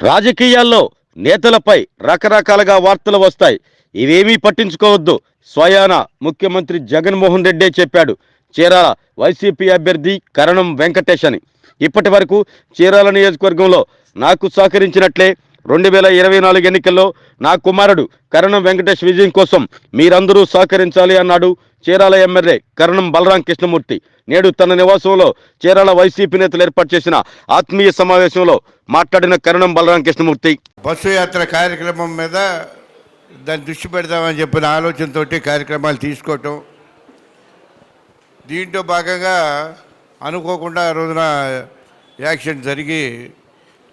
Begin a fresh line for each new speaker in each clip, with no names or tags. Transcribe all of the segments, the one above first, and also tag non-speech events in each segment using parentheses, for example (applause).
రాజకీయాల్లో నేతలపై రకరకాలుగా వార్తలు వస్తాయి. ఇవేమీ పట్టించుకోవద్దు స్వయాన ముఖ్యమంత్రి జగన్మోహన్ రెడ్డే చెప్పాడు. చీరాల వైసీపీ అభ్యర్థి కరణం వెంకటేష్ అని ఇప్పటి వరకు చీరాల నియోజకవర్గంలో నాకు సహకరించినట్లే రెండు వేల ఇరవై నాలుగు ఎన్నికల్లో నా కుమారుడు కరణం వెంకటేష్ విజయం కోసం మీరందరూ సహకరించాలి అన్నాడు చీరాల ఎమ్మెల్యే కరణం బలరాం కృష్ణమూర్తి నేడు తన నివాసంలో చీరాల వైసీపీ నేతలు ఏర్పాటు చేసిన ఆత్మీయ సమావేశంలో మాట్లాడిన కరణం బలరాం కృష్ణమూర్తి.
బస్సు యాత్ర కార్యక్రమం మీద దాన్ని దృష్టి పెడదామని చెప్పిన ఆలోచనతో కార్యక్రమాలు తీసుకోవటం. దీంట్లో భాగంగా అనుకోకుండా ఆ రోజున యాక్సిడెంట్ జరిగి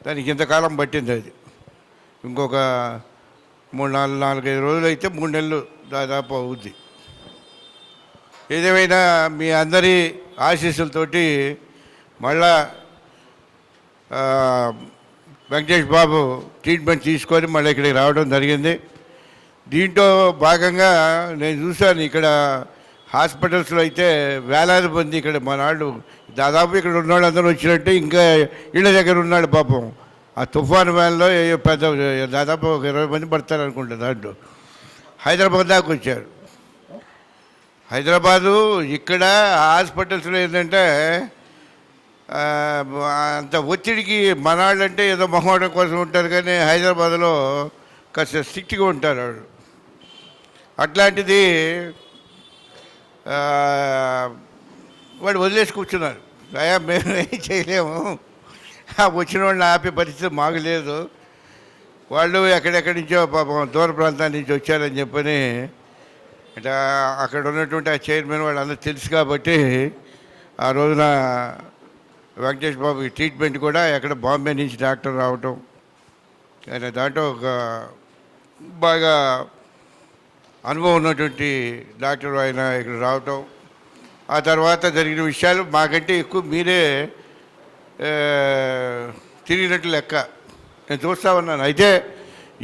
దానికి ఇంతకాలం పట్టింది అది. ఇంకొక మూడు నాలుగు నాలుగైదు రోజులు అయితే మూడు నెలలు దాదాపు అవుద్ది. ఏదేమైనా మీ అందరి ఆశీస్సులతోటి మళ్ళా వెంకటేష్ బాబు ట్రీట్మెంట్ తీసుకొని మళ్ళీ ఇక్కడికి రావడం జరిగింది. దీంట్లో భాగంగా నేను చూశాను ఇక్కడ హాస్పిటల్స్లో అయితే వేలాది మంది ఇక్కడ మన వాళ్ళు దాదాపు ఇక్కడ ఉన్నవాళ్ళు అందరూ వచ్చినట్టు ఇంకా ఇళ్ళ దగ్గర ఉన్నాడు పాపం. ఆ తుఫాన్ వ్యాన్లో పెద్ద దాదాపు ఒక ఇరవై మంది పడతారు అనుకుంటా దాంట్లో. హైదరాబాద్ దాకా వచ్చారు. హైదరాబాదు ఇక్కడ హాస్పిటల్స్లో ఏంటంటే అంత ఒత్తిడికి మనాళ్ళంటే ఏదో మొహమాటం కోసం ఉంటారు కానీ హైదరాబాద్లో కాస్త స్ట్రిక్ట్గా ఉంటారు వాళ్ళు. అట్లాంటిది వాడు వదిలేసి కూర్చున్నారు. అయ్యా మేము ఏం చేయలేము. వచ్చిన వాళ్ళని ఆపే పరిస్థితి మాకు లేదు. వాళ్ళు ఎక్కడెక్కడి నుంచో పాపం దూర ప్రాంతాల నుంచి వచ్చారని చెప్పని ఇట్లా అక్కడ ఉన్నటువంటి ఆ చైర్మన్ వాళ్ళందరూ తెలుసు కాబట్టి ఆ రోజున వెంకటేష్ బాబుకి ట్రీట్మెంట్ కూడా ఎక్కడ బాంబే నుంచి డాక్టర్ రావటం ఆయన దాంట్లో ఒక బాగా అనుభవం ఉన్నటువంటి డాక్టర్ ఆయన ఇక్కడ రావటం. ఆ తర్వాత జరిగిన విషయాలు మాకంటే ఎక్కువ మీరే తిరిగినట్లు తిరిగినట్టు లెక్క. నేను చూస్తా ఉన్నాను. అయితే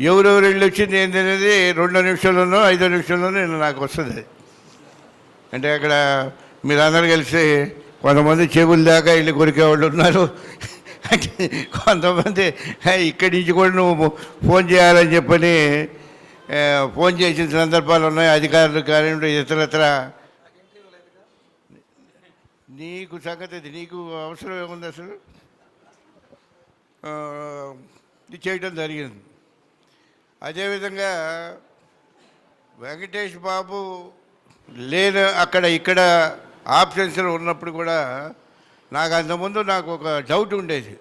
ఎవరెవరు వెళ్ళి వచ్చింది ఏంటి అనేది రెండో నిమిషంలోనో ఐదో నిమిషంలోనో నేను నాకు వస్తుంది. అంటే అక్కడ మీరందరూ కలిసి కొంతమంది చెవుల దాకా వెళ్ళి కొరికేవాళ్ళు ఉన్నారు. అంటే కొంతమంది ఇక్కడి నుంచి కూడా నువ్వు ఫోన్ చేయాలని చెప్పని ఫోన్ చేసిన సందర్భాలు ఉన్నాయి అధికారులు కానివ్వండి ఇతరత్ర నీకు సంగతి నీకు అవసరం ఏముంది అసలు? ఆ, ఇది చేయడం జరిగింది. అదేవిధంగా వెంకటేష్ బాబు లేని అక్కడ ఇక్కడ ఆప్షన్స్లో ఉన్నప్పుడు కూడా నాకు అంతకుముందు నాకు ఒక డౌట్ ఉండేది.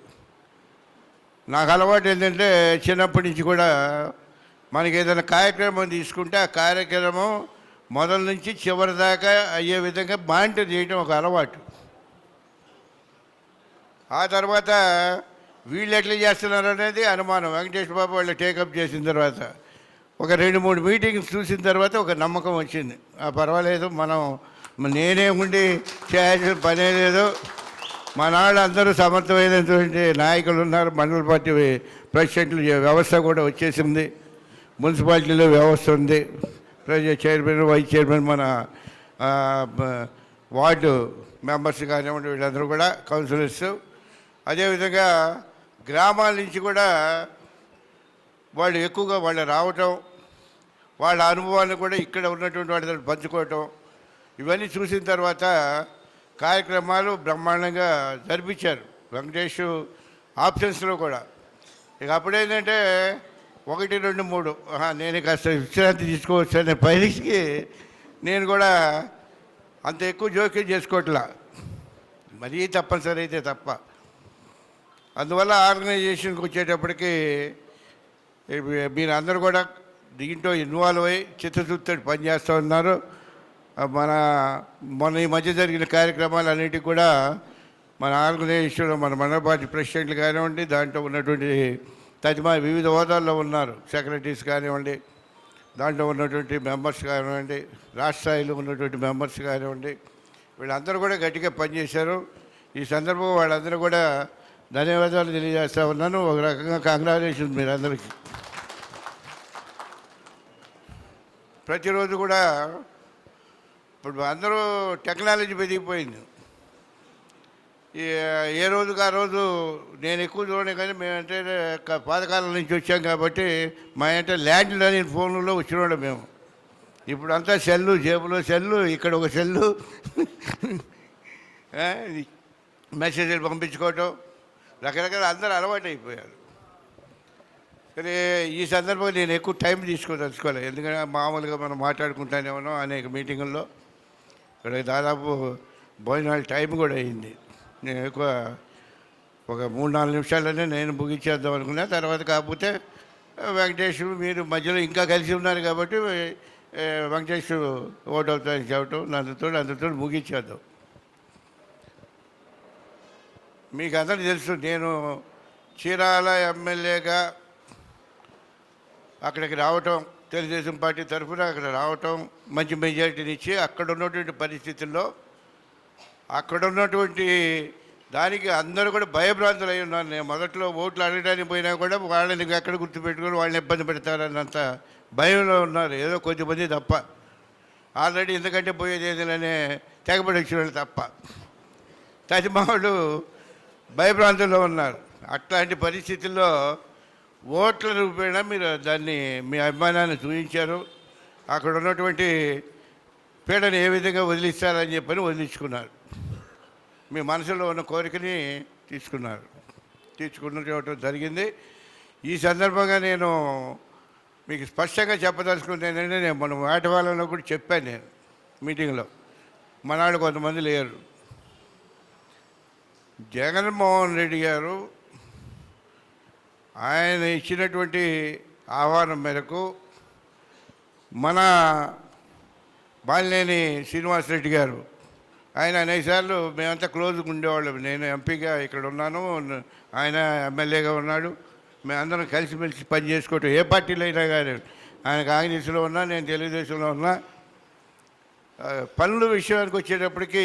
నాకు అలవాటు ఏంటంటే చిన్నప్పటి నుంచి కూడా మనకి ఏదైనా కార్యక్రమం తీసుకుంటే ఆ కార్యక్రమం మొదల నుంచి చివరి దాకా అయ్యే విధంగా మానిటర్ చేయడం ఒక అలవాటు. ఆ తర్వాత వీళ్ళు ఎట్లా చేస్తున్నారు అనేది అనుమానం. వెంకటేష్ బాబు వాళ్ళు టేకప్ చేసిన తర్వాత ఒక రెండు మూడు మీటింగ్స్ చూసిన తర్వాత ఒక నమ్మకం వచ్చింది. ఆ పర్వాలేదు మనం నేనే ఉండి చేయాల్సిన పనే లేదు. మన వాళ్ళు అందరూ సమర్థమైనటువంటి నాయకులు ఉన్నారు. మండల పార్టీ ప్రెసిడెంట్లు వ్యవస్థ కూడా వచ్చేసింది. మున్సిపాలిటీలో వ్యవస్థ ఉంది. ప్రజా చైర్మన్ వైస్ చైర్మన్ మన వార్డు మెంబర్స్ కానివ్వండి వీళ్ళందరూ కూడా కౌన్సిలర్స్. అదేవిధంగా గ్రామాల నుంచి కూడా వాళ్ళు ఎక్కువగా వాళ్ళు రావటం వాళ్ళ అనుభవాన్ని కూడా ఇక్కడ ఉన్నటువంటి వాళ్ళతో పంచుకోవటం ఇవన్నీ చూసిన తర్వాత కార్యక్రమాలు బ్రహ్మాండంగా జరిపించారు వెంకటేష్ ఆప్షన్స్లో కూడా. ఇక అప్పుడేంటంటే ఒకటి రెండు మూడు నేను కాస్త విశ్రాంతి తీసుకోవచ్చు అనే పైకి నేను కూడా అంత ఎక్కువ జోక్యం చేసుకోవట్లా. మరీ తప్పనిసరి అయితే తప్ప. అందువల్ల ఆర్గనైజేషన్కి వచ్చేటప్పటికి మీరు అందరూ కూడా దీంట్లో ఇన్వాల్వ్ అయ్యి చిత్తశుద్ధితో పనిచేస్తూ ఉన్నారు. మన మొన్న ఈ మధ్య జరిగిన కార్యక్రమాలు అన్నిటికీ కూడా మన ఆర్గనైజేషన్లో మన మండపాటి ప్రెసిడెంట్లు కానివ్వండి దాంట్లో ఉన్నటువంటి తదిమా వివిధ హోదాల్లో ఉన్నారు. సెక్రటరీస్ కానివ్వండి దాంట్లో ఉన్నటువంటి మెంబర్స్ కానివ్వండి రాష్ట్ర స్థాయిలో ఉన్నటువంటి మెంబర్స్ కానివ్వండి వీళ్ళందరూ కూడా గట్టిగా పనిచేశారు. ఈ సందర్భం వాళ్ళందరూ కూడా ధన్యవాదాలు తెలియజేస్తా ఉన్నాను ఒక రకంగా కంగ్రాచులేషన్ మీరందరికీ ప్రతిరోజు కూడా ఇప్పుడు అందరూ టెక్నాలజీ పెరిగిపోయింది. ఏ రోజుకి ఆ రోజు నేను ఎక్కువ చూడను కానీ మేమంటే పాతకాలం నుంచి వచ్చాం కాబట్టి మా అంటే ల్యాండ్ లేని ఫోన్లో వచ్చినోడు మేము. ఇప్పుడు అంతా సెల్లు జేబులో సెల్లు ఇక్కడ ఒక సెల్లు. (laughs) మెసేజ్లు పంపించుకోవటం. రకరకాల అందరూ అలవాటు అయిపోయారు సరే ఈ సందర్భంగా నేను ఎక్కువ టైం తీసుకోదలుచుకోలేదు. ఎందుకంటే మామూలుగా మనం మాట్లాడుకుంటానే ఉన్నాం అనేక మీటింగుల్లో. ఇక్కడ దాదాపు భోజనాలు టైం కూడా అయింది. నేను ఎక్కువ ఒక మూడు నాలుగు నిమిషాల్లోనే నేను ముగించేద్దాం అనుకున్నా. తర్వాత కాకపోతే వెంకటేశ్వరు వెంకటేష్ మీరు మధ్యలో ఇంకా కలిసి ఉన్నారు కాబట్టి వెంకటేశ్వరు వెంకటేష్ ఓట్ అవుతాయని తోడు అందుతో అందుతో ముగించేద్దాం. మీకు అందరికీ తెలుసు నేను చీరాల ఎమ్మెల్యేగా అక్కడికి రావటం తెలుగుదేశం పార్టీ తరఫున అక్కడ రావటం మంచి మెజారిటీని ఇచ్చి అక్కడ ఉన్నటువంటి పరిస్థితుల్లో అక్కడ ఉన్నటువంటి దానికి అందరూ కూడా భయభ్రాంతులు అయి ఉన్నారు. నేను మొదట్లో ఓట్లు అడగడానికి పోయినా కూడా వాళ్ళని ఎక్కడ గుర్తుపెట్టుకొని వాళ్ళని ఇబ్బంది పెడతారన్నంత భయంలో ఉన్నారు. ఏదో కొద్దిమంది తప్ప. ఆల్రెడీ ఎందుకంటే పోయేది ఏదైనా తెగబడి వచ్చిన వాళ్ళు తప్ప. తదిమావులు భయభ్రాంతుల్లో ఉన్నారు. అట్లాంటి పరిస్థితుల్లో ఓట్ల రూపేణా మీరు దాన్ని మీ అభిమానాన్ని చూపించారు అక్కడ ఉన్నటువంటి పీడను ఏ విధంగా వదిలిస్తారని చెప్పని వదిలించుకున్నారు. మీ మనసులో ఉన్న కోరికని తీసుకున్నారు. తీసుకున్నట్టు జరిగింది. ఈ సందర్భంగా నేను మీకు స్పష్టంగా చెప్పదలుచుకుంది ఏంటంటే నేను మన వాటవాళ్ళలో కూడా చెప్పాను నేను మీటింగ్లో. మనాళ్ళు కొంతమంది లేరు. జగన్మోహన్ రెడ్డి గారు ఆయన ఇచ్చినటువంటి ఆహ్వానం మేరకు మన బాలినేని శ్రీనివాసరెడ్డి గారు ఆయన అనేకసార్లు మేమంతా క్లోజ్గా ఉండేవాళ్ళం. నేను ఎంపీగా ఇక్కడ ఉన్నాను ఆయన ఎమ్మెల్యేగా ఉన్నాడు. మేమందరం కలిసిమెలిసి పని చేసుకోవటం ఏ పార్టీలో అయినా కానీ ఆయన కాంగ్రెస్లో ఉన్నా నేను తెలుగుదేశంలో ఉన్నా పనుల విషయానికి వచ్చేటప్పటికి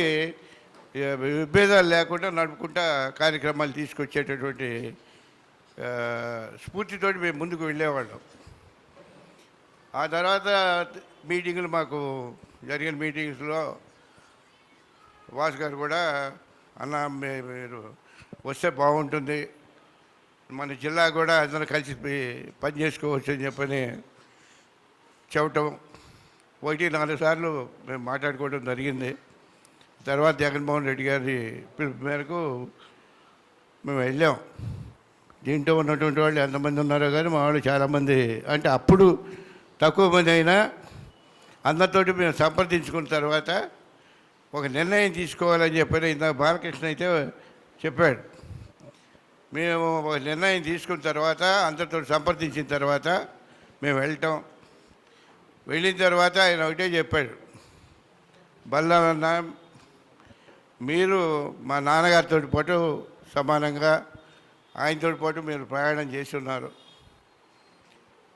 విభేదాలు లేకుండా నడుపుకుంటా కార్యక్రమాలు తీసుకొచ్చేటటువంటి స్ఫూర్తితో స్ఫూర్తితోటి మేము ముందుకు వెళ్ళేవాళ్ళం. ఆ తర్వాత మీటింగులు మాకు జరిగిన మీటింగ్స్లో వాసు గారు కూడా అన్న మీ- మీరు వస్తే బాగుంటుంది. మన జిల్లా కూడా అందరూ కలిసి పని చేసుకోవచ్చు అని చెప్పని చెప్పటం. ఒకటి నాలుగు సార్లు మేము మాట్లాడుకోవడం జరిగింది. తర్వాత జగన్మోహన్ రెడ్డి గారి పిలుపు మేరకు మేము వెళ్ళాం. దీంట్లో ఉన్నటువంటి వాళ్ళు ఎంతమంది ఉన్నారో కానీ మా వాళ్ళు చాలామంది. అంటే అప్పుడు తక్కువ మంది అయినా అందరితోటి మేము సంప్రదించుకున్న తర్వాత ఒక నిర్ణయం తీసుకోవాలని చెప్పారు ఇందాక బాలకృష్ణ అయితే చెప్పాడు. మేము ఒక నిర్ణయం తీసుకున్న తర్వాత అందరితో సంప్రదించిన తర్వాత మేము వెళ్ళటం. వెళ్ళిన తర్వాత ఆయన ఒకటే చెప్పాడు. బల్లవన్న మీరు మా నాన్నగారితో పాటు సమానంగా ఆయనతో పాటు మీరు ప్రయాణం చేస్తున్నారు.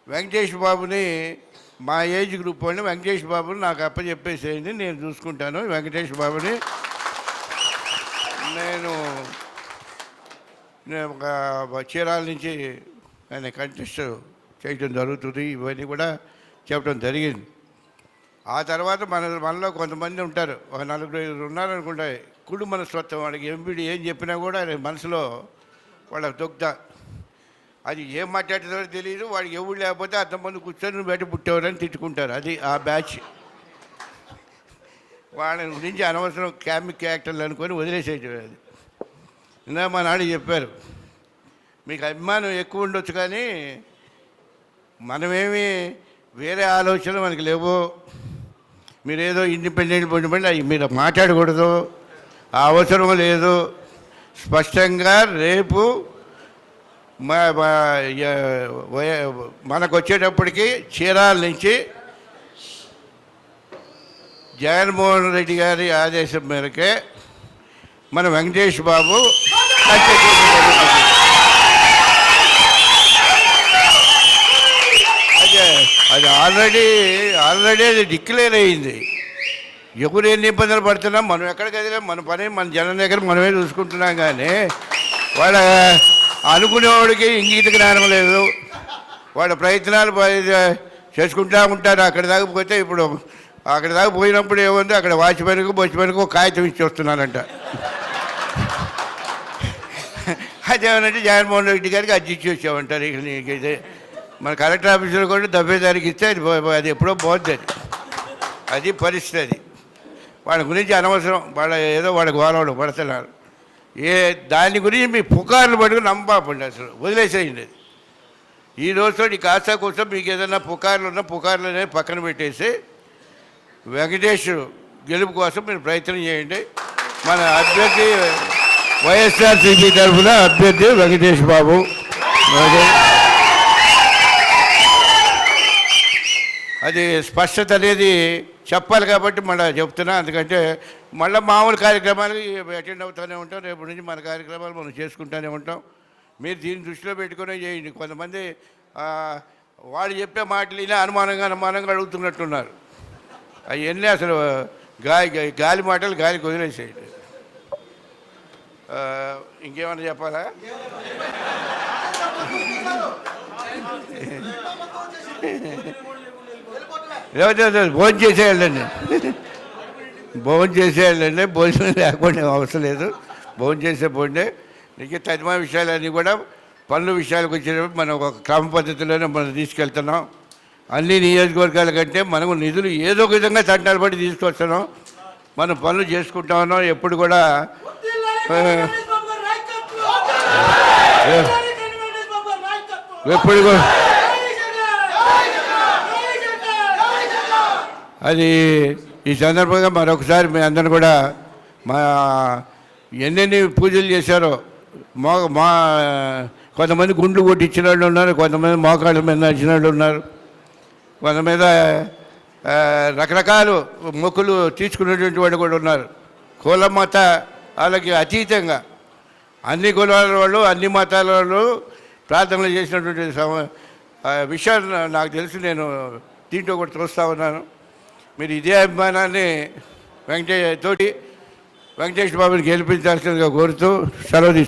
వెంకటేష్ బాబుని మా ఏజ్ గ్రూప్ వాళ్ళని వెంకటేష్ బాబుని నాకు అప్పచెప్పేసేయండి నేను చూసుకుంటాను. వెంకటేష్ బాబుని నేను నేను ఒక చీరాల నుంచి ఆయన కంటెస్ట్ చేయటం జరుగుతుంది. ఇవన్నీ కూడా చెప్పడం జరిగింది. ఆ తర్వాత మన మనలో కొంతమంది ఉంటారు. ఒక నలుగురు ఐదుగురు ఉన్నారనుకుంటా. కుడు మనస్తత్వం. వాడికి ఎంబీడి ఏం చెప్పినా కూడా మనసులో వాళ్ళ దుగ్ధ అది ఏం మాట్లాడుతారో తెలియదు. వాడికి ఎవరు లేకపోతే అంతమంది కూర్చొని బయట పుట్టేవారని తిట్టుకుంటారు. అది ఆ బ్యాచ్. వాళ్ళ గురించి అనవసరం క్యామిక్ క్యారెక్టర్లు అనుకొని వదిలేసేయటం అది. ఇందా మా నాడు చెప్పారు మీకు అభిమానం ఎక్కువ ఉండొచ్చు కానీ మనమేమి వేరే ఆలోచనలు మనకి లేవు. మీరేదో ఇండిపెండెంట్ పొందిపండి అవి మీరు మాట్లాడకూడదు. అవసరం లేదు. స్పష్టంగా రేపు మా మనకు వచ్చేటప్పటికి చీరాల నుంచి జగన్మోహన్ రెడ్డి గారి ఆదేశం మేరకే మన వెంకటేష్ బాబు అదే అది ఆల్రెడీ ఆల్రెడీ అది డిక్లేర్ అయింది. ఎవరు ఎన్ని ఇబ్బందులు పడుతున్నాం మనం ఎక్కడికి వెళ్ళాం మన పని మన జనం దగ్గర మనమే చూసుకుంటున్నాం కానీ వాళ్ళ అనుకునేవాడికి ఇంగిత జ్ఞానం లేదు. వాళ్ళ ప్రయత్నాలు చేసుకుంటా ఉంటారు. అక్కడ దాకా పోతే ఇప్పుడు అక్కడ దాకా పోయినప్పుడు ఏముంది? అక్కడ వాచ్మెన్కు బొచ్మెన్కు ఒక కాగితం ఇచ్చి వస్తున్నారంట. అదేమనంటే జగన్మోహన్ రెడ్డి గారికి అర్జీ ఇచ్చి వచ్చామంటారు. ఇక నీకైతే మన కలెక్టర్ ఆఫీసులో కూడా దబ్బేదారికి ఇస్తే అది అది ఎప్పుడో పోద్ది అది. అది పరిస్థితి అది. వాళ్ళ గురించి అనవసరం. వాళ్ళ ఏదో వాళ్ళ గోలవాడు పడుతున్నారు. ఏ దాని గురించి మీ పుకార్లు పట్టుకుని నమ్మకండి అసలు. వదిలేసేయండి అది. ఈ రోజుతో ఈ కాస్త కోసం మీకు ఏదైనా పుకార్లు ఉన్నా పుకార్లు అనేవి పక్కన పెట్టేసి వెంకటేష్ గెలుపు కోసం మీరు ప్రయత్నం చేయండి. మన అభ్యర్థి వైఎస్ఆర్సీపీ తరఫున అభ్యర్థి వెంకటేష్ బాబు. అది స్పష్టత అనేది చెప్పాలి కాబట్టి మళ్ళీ చెప్తున్నా. ఎందుకంటే మళ్ళీ మామూలు కార్యక్రమాలు అటెండ్ అవుతూనే ఉంటాం. రేపు నుంచి మన కార్యక్రమాలు మనం చేసుకుంటూనే ఉంటాం. మీరు దీన్ని దృష్టిలో పెట్టుకునే చేయండి. కొంతమంది వాళ్ళు చెప్పే మాటలు ఇలా అనుమానంగా అనుమానంగా అడుగుతున్నట్టున్నారు. అవన్నీ అసలు గాలి గాలి మాటలు గాలికి వదిలేసేయండి. ఇంకేమైనా చెప్పాలా? లేకపోతే భోజనం చేసేయాలండి. భోజనం చేసేయాలండి భోజనం లేకుండా అవసరం లేదు. భోజనం చేసే పోండి ఇంకా తదిమా విషయాలన్నీ కూడా పనుల విషయాలకు వచ్చినప్పుడు మనం ఒక క్రమ పద్ధతిలోనే మనం తీసుకెళ్తున్నాం. అన్ని నియోజకవర్గాల కంటే మనము నిధులు ఏదో ఒక విధంగా చట్టాలు బట్టి తీసుకొస్తున్నాం. మనం పనులు చేసుకుంటా ఉన్నాం. ఎప్పుడు కూడా ఎప్పుడు కూడా అది ఈ సందర్భంగా మరొకసారి మీ అందరూ కూడా మా ఎన్నెన్ని పూజలు చేశారో మా మా కొంతమంది గుండ్లు కొట్టించిన వాళ్ళు ఉన్నారు కొంతమంది మోకాళ్ళ మీద నడిచిన వాళ్ళు ఉన్నారు. కొంత మీద రకరకాలు మొక్కులు తీసుకునేటువంటి వాళ్ళు కూడా ఉన్నారు. కుల మత వాళ్ళకి అతీతంగా అన్ని కులాల వాళ్ళు అన్ని మతాల వాళ్ళు ప్రార్థనలు చేసినటువంటి సమ- విషయాలు నాకు తెలిసి నేను దీంట్లో కూడా చూస్తూ ఉన్నాను. మీరు ఇదే అభిమానాన్ని వెంకటేష్ తోటి వెంకటేష్ బాబుని గెలిపించాల్సిందిగా కోరుతూ సెలవు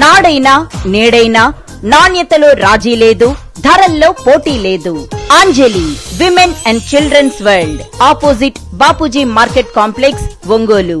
నాడైనా నేడైనా నాణ్యతలో రాజీ లేదు ధరల్లో పోటీ లేదు Anjali women and children's world opposite Bapuji market complex Ongole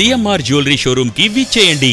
CMR jewellery షోరూమ్కి విచ్చేయండి.